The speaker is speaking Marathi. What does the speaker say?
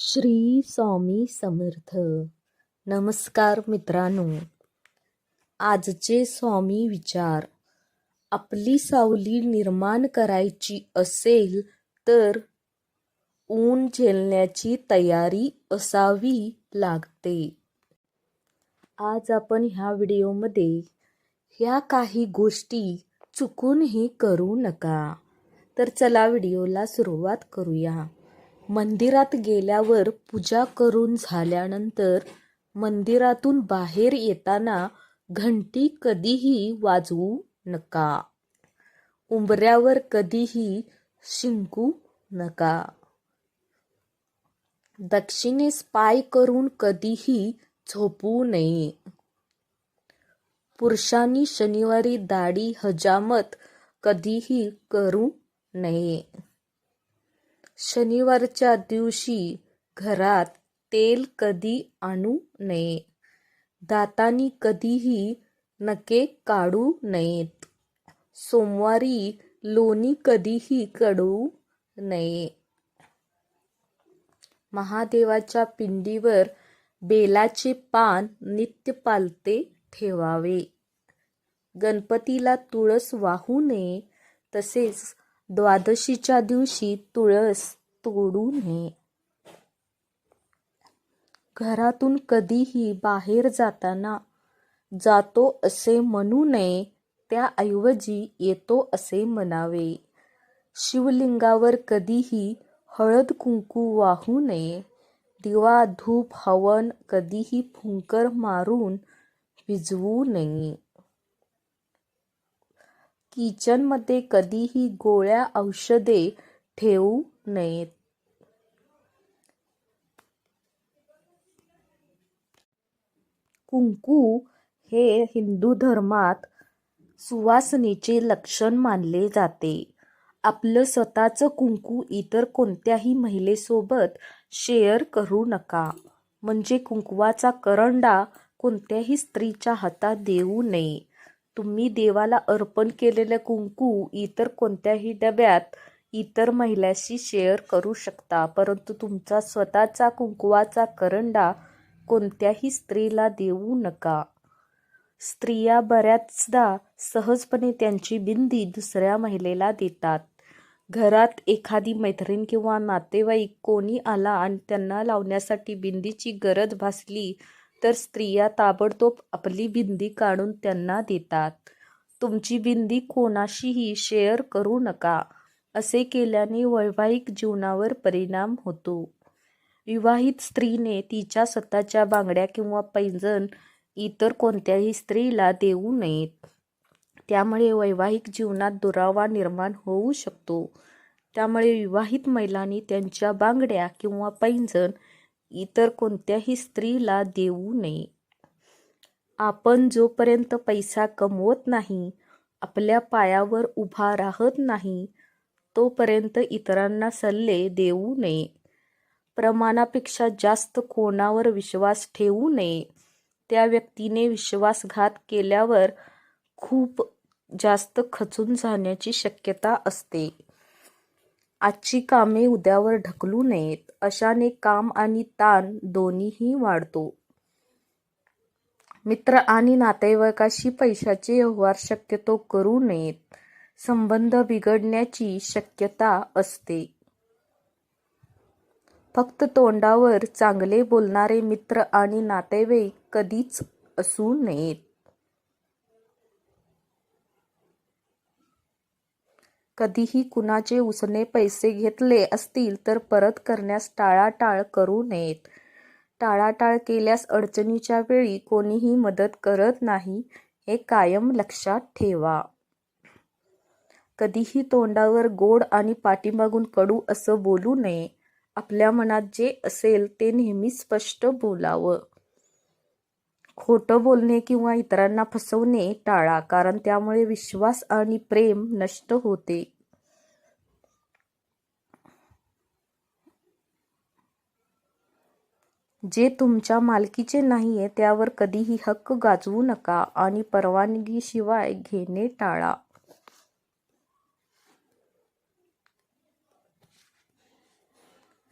श्री स्वामी समर्थ. नमस्कार मित्रांनो. आजचे स्वामी विचार. आपली सावली निर्माण करायची असेल तर ऊन झेलण्याची तयारी असावी लागते. आज आपण ह्या व्हिडिओमध्ये ह्या काही गोष्टी चुकूनही करू नका. तर चला व्हिडिओला सुरुवात करूया. मंदिरात गेल्यावर पूजा करून झाल्यानंतर मंदिरातून बाहेर येताना घंटी कधीही वाजवू नका. उंबऱ्यावर कधीही शिंकू नका. दक्षिणेस पाय करून कधीही झोपू नये. पुरुषांनी शनिवारी दाढी हजामत कधीही करू नये. शनिवारच्या दिवशी घरात तेल कधी आणू नये? दातांनी कधीही नखे काढू नयेत. सोमवारी लोणी कधीही कडू नये. महादेवाच्या पिंडीवर बेलाचे पान नित्य पालते ठेवावे. गणपतीला तुळस वाहू नये. तसेच द्वादशीच्या दिवशी तुळस तोडू नये. घरातून कधीही बाहेर जाताना जातो असे म्हणू नये त्याऐवजी येतो असे म्हणावे. शिवलिंगावर कधीही हळद कुंकू वाहू नये. दिवा धूप हवन कधीही फुंकर मारून भिजवू नये. किचनमध्ये कधीही गोळ्या औषधे ठेवू नयेत. कुंकू हे हिंदू धर्मात सुवासनेचे लक्षण मानले जाते. आपलं स्वतःचं कुंकू इतर कोणत्याही महिलेसोबत शेअर करू नका. म्हणजे कुंकवाचा करंडा कोणत्याही स्त्रीच्या हातात देऊ नये. तुम्ही देवाला अर्पण केलेलं कुंकू इतर कोणत्याही डब्यात इतर महिलाशी शेअर करू शकता परंतु तुमचा स्वतःचा कुंकवाचा करंडा कोणत्याही स्त्रीला देऊ नका. स्त्रिया बऱ्याचदा सहजपणे त्यांची बिंदी दुसऱ्या महिलेला देतात. घरात एखादी मैत्रीण किंवा नातेवाईक कोणी आला आणि त्यांना लावण्यासाठी बिंदीची गरज भासली तर स्त्रिया ताबडतोब आपली बिंदी काढून त्यांना देतात. तुमची बिंदी कोणाशीही शेअर करू नका असे केल्याने वैवाहिक जीवनावर परिणाम होतो. विवाहित स्त्रीने तिच्या स्वतःच्या बांगड्या किंवा पैंजण इतर कोणत्याही स्त्रीला देऊ नयेत. त्यामुळे वैवाहिक जीवनात दुरावा निर्माण होऊ शकतो. त्यामुळे विवाहित महिलांनी त्यांच्या बांगड्या किंवा पैंजण इतर कोणत्याही स्त्रीला देऊ नये. आपण जोपर्यंत पैसा कमवत नाही आपल्या पायावर उभा राहत नाही तोपर्यंत इतरांना सल्ले देऊ नये. प्रमाणापेक्षा जास्त कोणावर विश्वास ठेवू नये. त्या व्यक्तीने विश्वासघात केल्यावर खूप जास्त खचून जाण्याची शक्यता असते. आजची कामे उद्यावर ढकलू नयेत. अशाने काम आणि ताण दोन्हीही वाढतो. मित्र आणि नातेवाईकाशी पैशाचे व्यवहार शक्यतो करू नयेत. संबंध बिघडण्याची शक्यता असते. फक्त तोंडावर चांगले बोलणारे मित्र आणि नातेवाईक कधीच असू नयेत. कधीही कुणाचे उसने पैसे घेतले असतील तर परत करण्यास टाळाटाळ करू नयेत. टाळाटाळ केल्यास अडचणीच्या वेळी कोणीही मदत करत नाही हे कायम लक्षात ठेवा. कधीही तोंडावर गोड आणि पाठीमागून कडू असं बोलू नये. आपल्या मनात जे असेल ते नेहमी स्पष्ट बोलावं. खोटं बोलणे किंवा इतरांना फसवणे टाळा कारण त्यामुळे विश्वास आणि प्रेम नष्ट होते. जे तुमच्या मालकीचे नाहीये त्यावर कधीही हक्क गाजवू नका आणि परवानगीशिवाय घेणे टाळा.